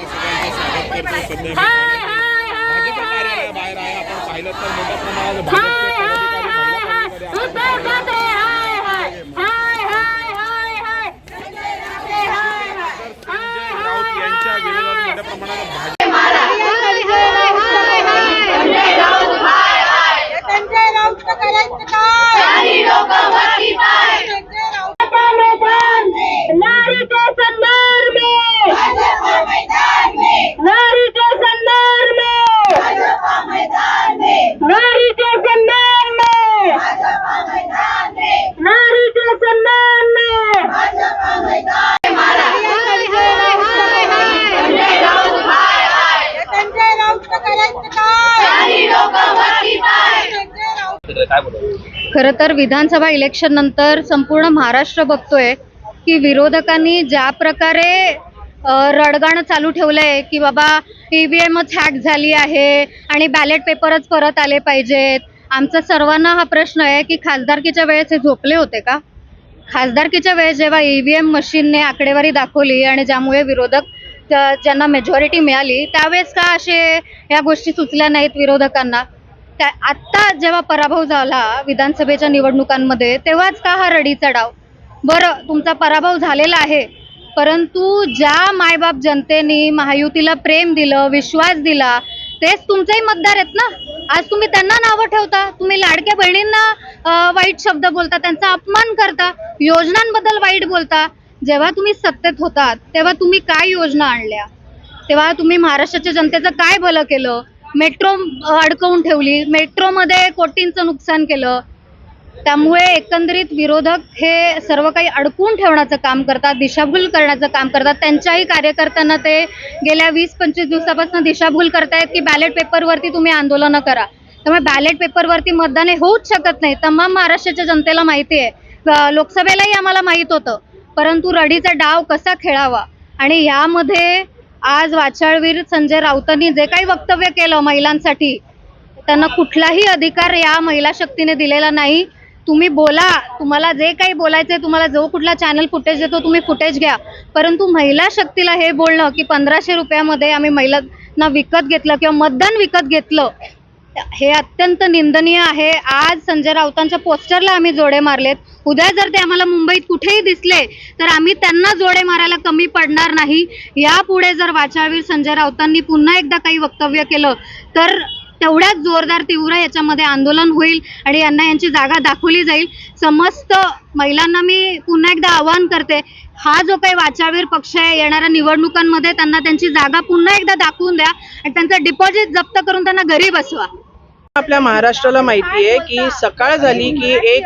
तुम्हा सगळ्यांचं स्वागत करतो सध्या भाजप हाय कार्यालयाबाहेर आहे आपण पाहिलं तर मोठ्या प्रमाणात भाजपचे पदाधिकारी महिला पदाधिकारी आपण ठाकरे हाय हाय. हाय हाय. हाय हाय संजय ठाकरे हाय हाय. संजय राऊत यांच्या विरोधात मोठ्या प्रमाणात भाजप संजय राऊत हाय हाय संजय राऊत करायचं काय आणि लोक वरती पाय संजय राऊत मैदान नारी के संदर्भ में भाजपा मैदान में नारी के संदर्भ में भाजपा मैदान में नारी के सम्मान में भाजपा मैदान में नारी के सम्मान में भाजपा मैदान मारा संजय राऊत हाय हाय संजय राऊत करायचं काय आणि लोक वरती पाय संजय राऊत खर तर विधानसभा इलेक्शन नंतर संपूर्ण महाराष्ट्र बघतोय की विरोधकांनी ज्या प्रकारे रडगाणं चालू ठेवलंय की बाबा ईव्हीएमच हॅक झाली आहे आणि बॅलेट पेपरच परत आले पाहिजेत. आमचा सर्वांना हा प्रश्न आहे की खासदारकीच्या वेळेस हे झोपले होते का? खासदारकीच्या वेळेस जेव्हा ईव्हीएम मशीनने आकडेवारी दाखवली आणि ज्यामुळे विरोधक ज्यांना मेजॉरिटी मिळाली त्यावेळेस का असे या गोष्टी सुचल्या नाहीत विरोधकांना? त्या आत्ता जेव्हा पराभव झाला विधानसभेच्या निवडणुकांमध्ये तेव्हाच का हा रडीचा डाव? बरं तुमचा पराभव झालेला आहे परंतु ज्या मायबाप जनतेने महायुतीला प्रेम दिलं विश्वास दिला तेच तुमचेही मतदार आहेत ना? आज तुम्ही त्यांना नावं ठेवता तुम्ही लाडक्या बहिणींना वाईट शब्द बोलता त्यांचा अपमान करता योजनांबद्दल वाईट बोलता जेव्हा तुम्ही सत्तेत होतात तेव्हा तुम्ही काय योजना आणल्या? तेव्हा तुम्ही महाराष्ट्राच्या जनतेचं काय भलं केलं? मेट्रो अडकवून ठेवली मेट्रोमध्ये कोटींचं नुकसान केलं. त्यामुळे एकंदरीत विरोधक हे सर्व काही अडकून ठेवण्याचं काम करतात दिशाभूल करण्याचं काम करतात. त्यांच्याही कार्यकर्त्यांना ते गेल्या वीस पंचवीस दिवसापासून दिशाभूल करतायत की बॅलेट पेपरवरती तुम्ही आंदोलनं करा. त्यामुळे बॅलेट पेपरवरती मतदान हे होऊच शकत नाही. तमाम महाराष्ट्राच्या जनतेला माहिती आहे. लोकसभेलाही आम्हाला माहीत होतं. परंतु रडीचा डाव कसा खेळावा? आणि यामध्ये आज वाचाळवीर संजय राऊतांनी जे काही वक्तव्य केलं महिलांसाठी त्यांना कुठलाही अधिकार या महिला शक्तीने दिलेला नाही. तुम्ही बोला तुम्हाला जे काही बोलायचं आहे तुम्हाला जो कुठला चॅनल फुटेज देतो तुम्ही फुटेज घ्या. परंतु महिला शक्तीला हे बोलणं की पंधराशे रुपयामध्ये आम्ही महिलांना विकत घेतलं किंवा मतदान विकत घेतलं हे अत्यंत निंदनीय आहे. आज संजय राऊतांच्या पोस्टरला आम्ही जोडे मारलेत. उद्या जर ते आम्हाला मुंबईत कुठेही दिसले तर आम्ही त्यांना जोडे मारायला कमी पडणार नाही. यापुढे जर वाचावीर संजय राऊतांनी पुन्हा एकदा काही वक्तव्य केलं तर तेवढ्याच जोरदार तीव्र याच्यामध्ये आंदोलन होईल आणि यांना यांची जागा दाखवली जाईल. समस्त महिलांना मी पुन्हा एकदा आवाहन करते हा जो काही वाचावीर पक्ष आहे येणाऱ्या निवडणुकांमध्ये त्यांना त्यांची जागा पुन्हा एकदा दाखवून द्या आणि त्यांचं डिपॉझिट जप्त करून त्यांना घरी बसवा. आपल्या महाराष्ट्राला माहिती आहे की सकाळ झाली की एक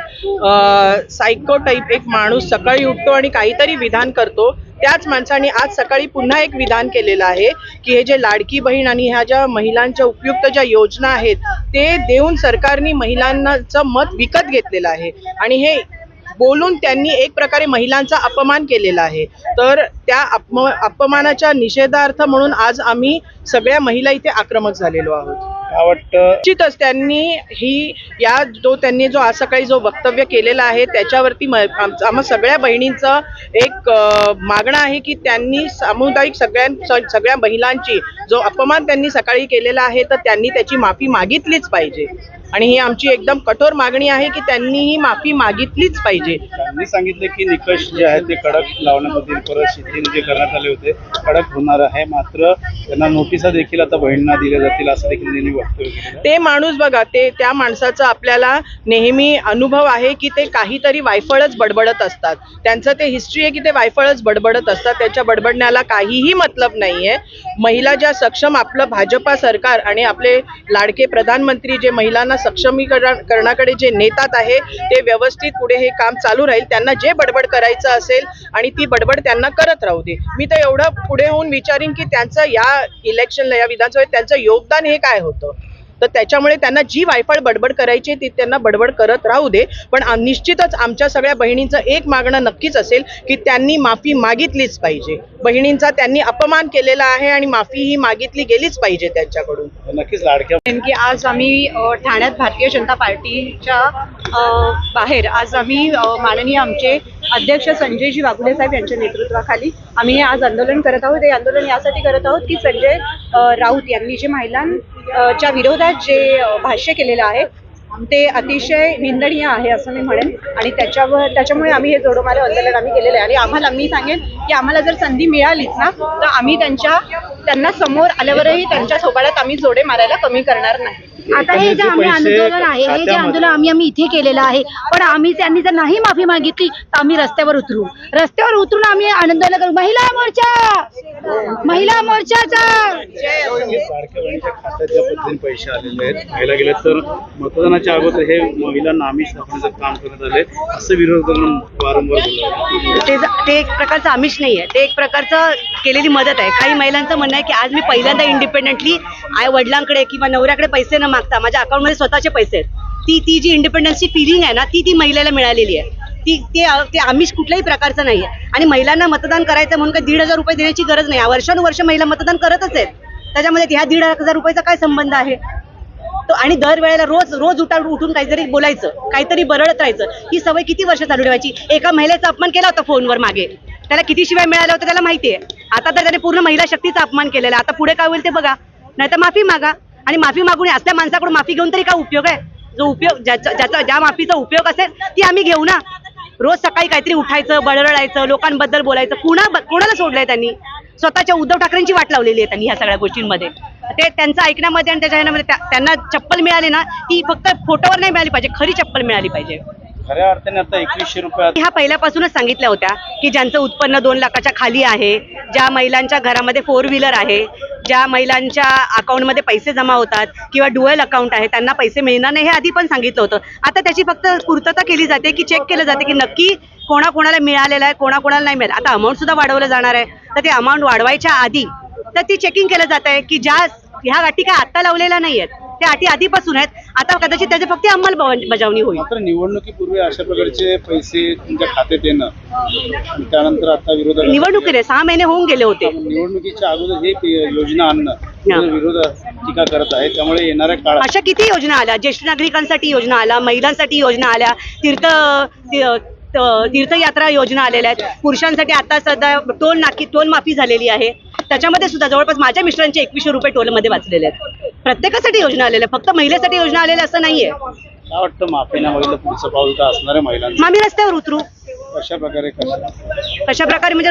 सायको टाईप एक माणूस सकाळी उठतो आणि काहीतरी विधान करतो. त्याच माणसाने आज सकाळी पुन्हा एक विधान केलेलं आहे की हे जे लाडकी बहीण आणि ह्या ज्या महिलांच्या उपयुक्त ज्या योजना आहेत ते देऊन सरकारने महिलांचं मत विकत घेतलेलं आहे. आणि हे बोलून त्यांनी एक प्रकारे महिलांचा अपमान केलेला आहे. तर त्या अपम अपमानाच्या निषेधार्थ म्हणून आज आम्ही सगळ्या महिला इथे आक्रमक झालेलो आहोत. वाटतं निश्चितच त्यांनी ही या जो त्यांनी जो आज सकाळी जो वक्तव्य केलेला आहे त्याच्यावरती आम्हा सगळ्या बहिणींचं एक मागणं आहे की त्यांनी सामुदायिक सगळ्यां सगळ्या महिलांची जो अपमान त्यांनी सकाळी केलेला आहे तर त्यांनी त्याची माफी मागितलीच पाहिजे. आणि ही आमची एकदम कठोर मागणी आहे की त्यांनी ही माफी मागितलीच पाहिजे. त्यांनी सांगितले की निकष जे आहेत ते कडक लावण्यात येतील परत शिथिल जे करण्यात आले होते कडक होणार आहे. मात्र त्यांना नोटिसा देखील आता बहिणींना दिल्या जातील असं देखील त्यांनी वक्तव्य केलेलं आहे. ते माणूस बघा ते त्या माणसाचा आपल्याला नेहमी अनुभव आहे की ते काहीतरी वायफळच बडबडत असतात. त्यांचं ते हिस्ट्री आहे की ते वायफळच बडबडत असतात. त्याच्या बडबडण्याला काहीही मतलब नाहीये. महिला ज्या सक्षम आपलं भाजपा सरकार आणि आपले लाडके प्रधानमंत्री जे महिलांना सक्षमीकरण करण्याकडे जे नेतात आहे ते व्यवस्थित पुढे हे काम चालू राहील. त्यांना जे बडबड करायचं असेल आणि ती बडबड त्यांना करत राहू दे. मी तर एवढं पुढे होऊन विचारीन की त्यांचं या इलेक्शनला या विधानसभेत त्यांचं योगदान हे काय होतं? तर त्याच्यामुळे त्यांना जी वायफळ बडबड करायची ती त्यांना बडबड करत राहू दे. पण निश्चितच आमच्या सगळ्या बहिणींचं एक मागणं नक्कीच असेल की त्यांनी माफी मागितलीच पाहिजे. बहिणींचा त्यांनी अपमान केलेला आहे आणि माफी ही मागितली गेलीच पाहिजे त्यांच्याकडून. नक्कीच लाडक्या नेमकी आज आम्ही ठाण्यात भारतीय जनता पार्टीच्या बाहेर आज आम्ही माननीय आमचे अध्यक्ष संजयजी वाघुले साहेब यांच्या नेतृत्वाखाली आम्ही हे आज आंदोलन करत आहोत. हे आंदोलन यासाठी करत आहोत की संजय राऊत यांनी जे च्या विरोधात जे भाष्य केलेलं आहे ते अतिशय निंदनीय आहे असं मी म्हणेन. आणि त्याच्यावर त्याच्यामुळे आम्ही हे जोडोमारे आंदोलन आम्ही केलेलं आहे. आणि आम्हाला मी सांगेन की आम्हाला जर संधी मिळालीच ना तर आम्ही त्यांच्या त्यांना समोर आल्यावरही त्यांच्यासोबत आम्ही जोडे मारायला कमी करणार नाही. आता हे जे आम्ही आंदोलन आहे हे जे आंदोलन आम्ही आम्ही इथे केलेलं आहे पण आम्ही त्यांनी जर नाही माफी मागितली तर आम्ही रस्त्यावर उतरू. रस्त्यावर उतरून आम्ही आंदोलन करू. महिला मोर्चा! महिला मोर्चाचा! पैसे आलेले आहेत तर मतदानाच्या अगोदर हे महिलांना आमिष दाखवण्याचं काम करत आले असं विरोधकांना वारंवार बोललं. ते ते एक प्रकारचं आमिष नाही आहे ते एक प्रकारचं केलेली मदत आहे. काही महिलांचं म्हणणं आहे की आज मी पहिल्यांदा इंडिपेंडेंटली आई वडिलांकडे किंवा नवऱ्याकडे पैसे न मागता माझ्या अकाउंटमध्ये स्वतःचे पैसे आहेत. ती ती जी इंडिपेंडन्सची फिलिंग आहे ना ती ती महिलेला मिळालेली आहे. ती ते ते आमिष कुठल्याही प्रकारचं नाही आहे आणि महिलांना मतदान करायचं म्हणून काही दीड हजार रुपये देण्याची गरज नाही. वर्षानुवर्ष महिला मतदान करतच आहेत. त्याच्यामध्ये ह्या दीड हजार रुपयाचा काय संबंध आहे? तो आणि दर वेळेला रोज रोज उठा उठून काहीतरी बोलायचं काहीतरी बरळत राहायचं. ही सवय किती वर्ष चालू ठेवायची? एका महिलेचा अपमान केला होता फोनवर मागे. त्याला किती शिवाय मिळाल्या होत्या त्याला माहिती आहे आता तर त्याने पूर्ण महिला शक्तीचा अपमान केलेला आता पुढे काय होईल ते बघा. नाही तर माफी मागा. आणि माफी मागून असल्या माणसाकडून माफी घेऊन तरी काय उपयोग आहे? जो उपयोग ज्याचा ज्याचा ज्या माफीचा उपयोग असेल ती आम्ही घेऊ ना. रोज सकाळी काहीतरी उठायचं बळरळायचं लोकांबद्दल बोलायचं. कुणा कोणाला सोडलंय त्यांनी? स्वतःच्या उद्धव ठाकरेंची वाट लावलेली आहे त्यांनी ह्या सगळ्या गोष्टींमध्ये. ते त्यांचं ऐकण्यामध्ये आणि त्याच्या ह्याच्यामध्ये त्या- त्यांना चप्पल मिळाली ना ती फक्त फोटोवर नाही मिळाली पाहिजे खरी चप्पल मिळाली पाहिजे. खऱ्या अर्थाने आता एकवीसशे रुपयात ह्या पहिल्यापासूनच सांगितल्या होत्या की ज्यांचं उत्पन्न दोन लाखाच्या खाली आहे ज्या महिलांच्या घरामध्ये फोर व्हीलर आहे ज्या महिलांच्या अकाउंटमध्ये पैसे जमा होतात किंवा डुएल अकाउंट आहे त्यांना पैसे मिळणार नाही हे आधी पण सांगितलं होतं. आता त्याची फक्त पूर्तता केली जाते की चेक केलं जाते की नक्की कोणाकोणाला मिळालेलं आहे कोणाकोणाला नाही मिळालं. आता अमाऊंट सुद्धा वाढवलं जाणार आहे. तर ते अमाऊंट वाढवायच्या आधी तर ती चेकिंग केलं जात आहे की ज्या ह्या अटी काय आत्ता लावलेल्या नाही आहेत त्या अटी आधीपासून आहेत. आता कदाचित त्याची फक्त अंमलबजावणी होईल. मात्र निवडणुकीपूर्वी अशा प्रकारचे पैसे तुमच्या खात्यात येणं त्यानंतर आता विरोधात निवडणुकीने सहा महिने होऊन गेले होते. निवडणुकीच्या अगोदर हे योजना आणणं विरोध टीका करत आहे त्यामुळे येणाऱ्या काळात अशा किती योजना आल्या? ज्येष्ठ नागरिकांसाठी योजना आल्या महिलांसाठी योजना आल्या तीर्थ तीर्थयात्रा योजना आलेल्या आहेत. पुरुषांसाठी आता सध्या टोल नाकी टोल माफी झालेली आहे. त्याच्यामध्ये सुद्धा जवळपास माझ्या मिस्टरांचे एकवीसशे रुपये टोलमध्ये वाचलेले आहेत. प्रत्येकासाठी योजना आलेल्या. फक्त महिलेसाठी योजना आलेल्या असं नाहीये. काय वाटतं माफी पुढचं पाऊल का आम्ही रस्त्यावर उतरू. अशा प्रकारे कशा? कशा प्रकारे म्हणजे